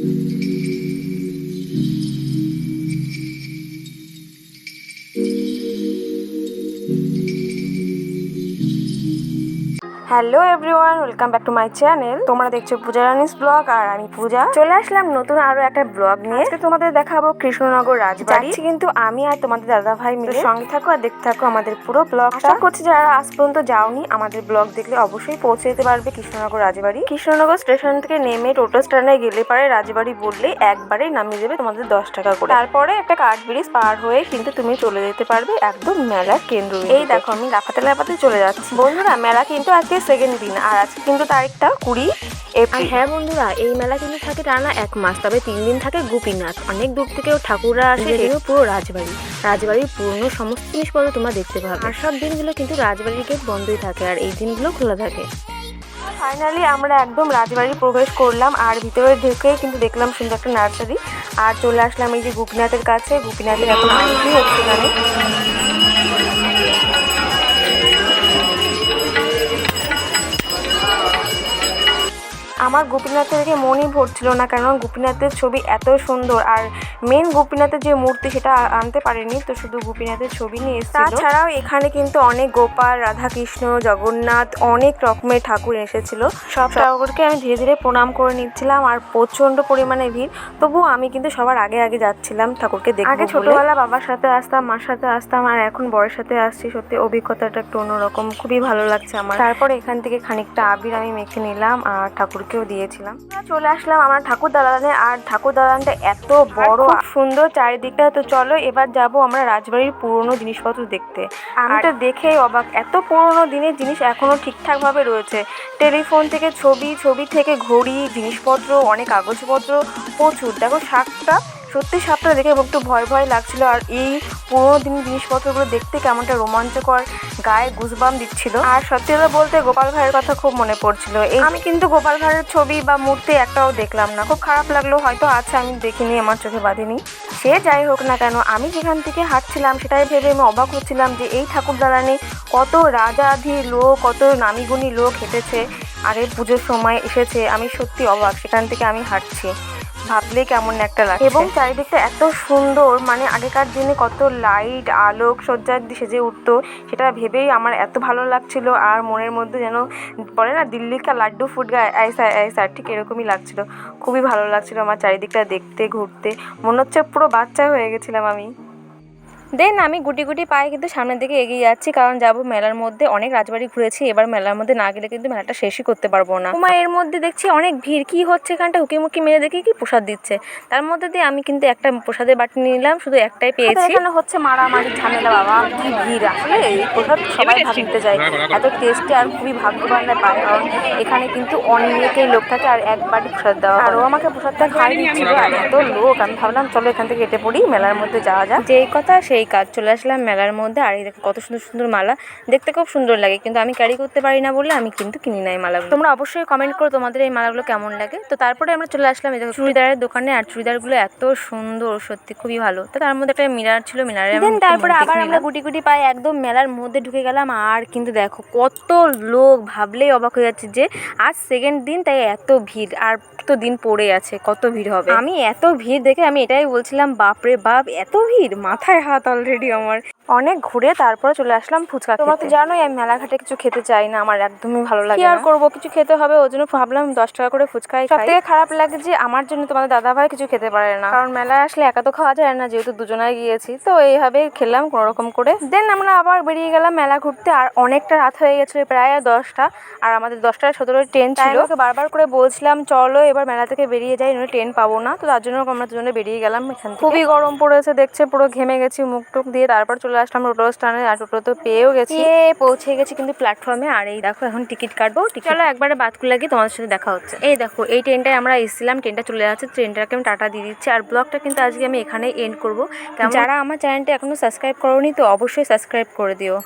Música hello everyone welcome back to my channel. তোমরা দেখছ পূজা রানিস blog আর আমি পূজা। চলে আসলাম নতুন আরও একটা ব্লগ নিয়ে। আজকে তোমাদের দেখাবো কৃষ্ণনগর রাজবাড়ি। কিন্তু আমি আর তোমাদের দাদা ভাই মিলে সঙ্গে থাকো আর দেখতে থাকো আমাদের পুরো ব্লগ আশা করছি যারা আজ পর্যন্ত যাওনি আমাদের ব্লগ দেখলে অবশ্যই পৌঁছে যেতে পারবে কৃষ্ণনগর রাজবাড়ি। কৃষ্ণনগর স্টেশন থেকে নেমে টোটো স্ট্যান্ডে গেলে পারে রাজবাড়ি বললে একবারেই নামিয়ে দেবে তোমাদের দশ টাকা করে। তারপরে একটা কাঠ ব্রিজ পার হয়ে কিন্তু তুমি চলে যেতে পারবে একদম মেলার কেন্দ্র। এই দেখো আমি লাফাতে লাফাতে চলে যাচ্ছি। বন্ধুরা মেলা কিন্তু আজকে সেকেন্ড দিন আর আজকে কিন্তু তারিখটা কুড়ি এপ্রিল। হ্যাঁ বন্ধুরা এই মেলা কিন্তু থাকে টানা এক মাস তবে তিন দিন থাকে গোপীনাথ। অনেক দূর থেকেও ঠাকুররা আসে এগুলো পুরো রাজবাড়ি। রাজবাড়ির পুরনো সমস্ত জিনিসপত্র তোমরা দেখতে পাবে। আর সব দিনগুলো কিন্তু রাজবাড়ির গেট বন্ধই থাকে আর এই দিনগুলো খোলা থাকে। ফাইনালি আমরা একদম রাজবাড়ি প্রবেশ করলাম আর ভিতরে ঢুকে কিন্তু দেখলাম সুন্দর একটা নার্সারি। আর চলে আসলাম এই যে গোপীনাথের কাছে। গোপীনাথের আরতি হচ্ছে এখানে। আমার গোপীনাথের দেখে মনই ভরছিল না কেন গোপীনাথের ছবি এত সুন্দর আর মেন গোপীনাথের যে মূর্তি সেটা আনতে পারেনি তো শুধু গোপীনাথের ছবি নিয়ে এসেছিল। তাছাড়াও এখানে কিন্তু অনেক গোপাল রাধাকৃষ্ণ জগন্নাথ অনেক রকমের ঠাকুর এসেছিল। সব ঠাকুরকে আমি ধীরে ধীরে প্রণাম করে নিচ্ছিলাম আর প্রচণ্ড পরিমাণে ভিড়। তবুও আমি কিন্তু সবার আগে আগে যাচ্ছিলাম ঠাকুরকে দেখে আগে ছোটবেলা বাবার সাথে আসতাম মার সাথে আসতাম আর এখন বরের সাথে আসছি। সত্যি অভিজ্ঞতাটা একটু অন্যরকম। খুবই ভালো লাগছে আমার। তারপরে এখান থেকে খানিকটা আবির আমি মেখে নিলাম আর ঠাকুরকেও দিয়েছিলাম। চলে আসলাম আমার ঠাকুর দালানে আর ঠাকুর দালানটা এত বড় সুন্দর চারিদিকটা। তো চলো এবার যাব আমরা রাজবাড়ির পুরনো জিনিসপত্র দেখতে। আমি তো দেখেই অবাক এত পুরনো দিনের জিনিস এখনও ঠিকঠাক ভাবে রয়েছে। টেলিফোন থেকে ছবি ছবি থেকে ঘড়ি জিনিসপত্র অনেক কাগজপত্র প্রচুর। দেখো শাকটা সত্যি সাপটা দেখে একটু ভয় ভয় লাগছিল আর এই পুরোনো দিনের জিনিসপত্রগুলো দেখতে কেমনটা রোমাঞ্চকর, গায়ে গুজবাম দিচ্ছিল। আর সত্যি কথা বলতে গোপাল ভাইয়ের কথা খুব মনে পড়ছিল। এই আমি কিন্তু গোপাল ভাইয়ের ছবি বা মূর্তি একটাও দেখলাম না। খুব খারাপ লাগল, হয়তো আছে, আমি দেখিনি, আমার চোখে বাঁধিনি। সে যাই হোক না কেন, আমি যেখান থেকে হাঁটছিলাম সেটাই ভেবে আমি অবাক হচ্ছিলাম যে এই ঠাকুর দালানে কত রাজাধি লোক, কত নামিগুণী লোক হেঁটেছে। আগে পুজোর সময় এসেছে, আমি সত্যি অবাক, সেখান থেকে আমি হাঁটছি। ভাবলে কেমন একটা লাগে এবং চারিদিকটা এত সুন্দর মানে আগেকার দিনে কত লাইট, আলোক সজ্জার সেজে উঠতো, সেটা ভেবেই আমার এত ভালো লাগছিল, আর মনের মধ্যে যেন বলে না দিল্লির কা লাড্ডু ফুটগা আইসা আইসা ঠিক এরকমই লাগছিল। খুবই ভালো লাগছিল আমার চারিদিকটা দেখতে, ঘুরতে। মনে হচ্ছে পুরো বাচ্চা হয়ে গেছিলাম আমি। দেন আমি গুটি গুটি পায়ে কিন্তু সামনের দিকে এগিয়ে যাচ্ছি কারণ যাব মেলার মধ্যে অনেক রাজবাড়ি ঘুরেছি। এবার মেলার মধ্যে না গেলে কিন্তু মেলাটা শেষই করতে পারব না। উমা এর মধ্যে দেখছি অনেক ভিড়। কি হচ্ছে এখানটা? হুকি মুকি মেরে দেখি কি প্রসাদ দিচ্ছে। তার মধ্যে দিয়ে আমি কিন্তু একটা প্রসাদের বাটি নিলাম শুধু একটাই পেয়েছি। এখানে হচ্ছে মারামারি ঝামেলা বাবা। কি ভিড় আসলে? এই প্রসাদ সবাই ভাগ নিতে যায়। এত টেস্টি আর খুবই ভাগ্যবানরা পায় কারণ এখানে কিন্তু অনেকেই লোক থাকে আর এক বাটি প্রসাদ দেওয়া আর ও আমাকে প্রসাদটা খাই দিচ্ছিল আর এত লোক। আমি ভাবলাম চলো এখান থেকে কেটে পড়ি মেলার মধ্যে যাওয়া যাক। যেই কথা সেই কাজ চলে আসলাম মেলার মধ্যে। আর এই দেখো কত সুন্দর সুন্দর মালা। দেখতে খুব সুন্দর লাগে কিন্তু আমি ক্যারি করতে পারি না বলে আমি কিন্তু কিনি নাই মালাগুলো। তোমরা অবশ্যই কমেন্ট করো তোমাদের এই মালাগুলো কেমন লাগে। তো তারপরে আমরা চলে আসলাম এই দেখো চুড়িদারের দোকানে। আর চুড়িদারগুলো এত সুন্দর সত্যি খুবই ভালো। তো তার মধ্যে একটা মিরার ছিল মিরারে তারপরে আবার আমরা গুটি গুটি পাই একদম মেলার মধ্যে ঢুকে গেলাম। আর কিন্তু দেখো কত লোক ভাবলেই অবাক হয়ে যাচ্ছে যে আজ সেকেন্ড দিন তাই এত ভিড়। আর তো দিন পড়ে আছে কত ভিড় হবে। আমি এত ভিড় দেখে আমি এটাই বলছিলাম বাপরে বাপ এত ভিড় মাথায় হাত অলরেডি আমার অনেক ঘুরে তারপরে চলে আসলাম ফুচকা তোমরা তো জানোই আমি মেলাঘাটে কিছু খেতে চাই না আমার একদমই ভালো লাগে আর করব? কিছু খেতে হবে ওই জন্য ভাবলাম দশ টাকা করে ফুচকাই সব থেকে খারাপ লাগে যে আমার জন্য তোমাদের দাদা ভাই কিছু খেতে পারে না। কারণ মেলায় আসলে একা তো খাওয়া যায় না যেহেতু দুজনায় গিয়েছি। তো এইভাবে খেলাম কোনো রকম করে। দেন আমরা আবার বেরিয়ে গেলাম মেলা ঘুরতে আর অনেকটা রাত হয়ে গেছিল প্রায় দশটা। আর আমাদের দশটা সতেরো ট্রেন ছিল। ওকে বারবার করে বলছিলাম চলো এবার মেলা থেকে বেরিয়ে যাই নইলে ট্রেন পাবো না। তো তার জন্য আমরা দুজনে বেরিয়ে গেলাম এখান খুবই গরম পড়েছে দেখছে পুরো ঘেমে গেছি মুখ টুক দিয়ে তারপর চলে আসলাম টোটো স্ট্যান্ডে আর টোটো তো পেয়েও গেছি। পৌঁছে গেছি কিন্তু প্ল্যাটফর্মে আর এই দেখো এখন টিকিট কাটবো। চলো একবারে বাতকুল লাগিয়ে তোমাদের সাথে দেখা হচ্ছে। এই দেখো এই ট্রেনটায় আমরা এসেছিলাম ট্রেনটা চলে যাচ্ছে ট্রেনটাকে আমি টাটা দিয়ে দিচ্ছি। আর ব্লগটা কিন্তু আজকে আমি এখানেই এন্ড করব। যারা আমার চ্যানেলটা এখনও সাবস্ক্রাইব করোনি তো অবশ্যই সাবস্ক্রাইব করে দিও।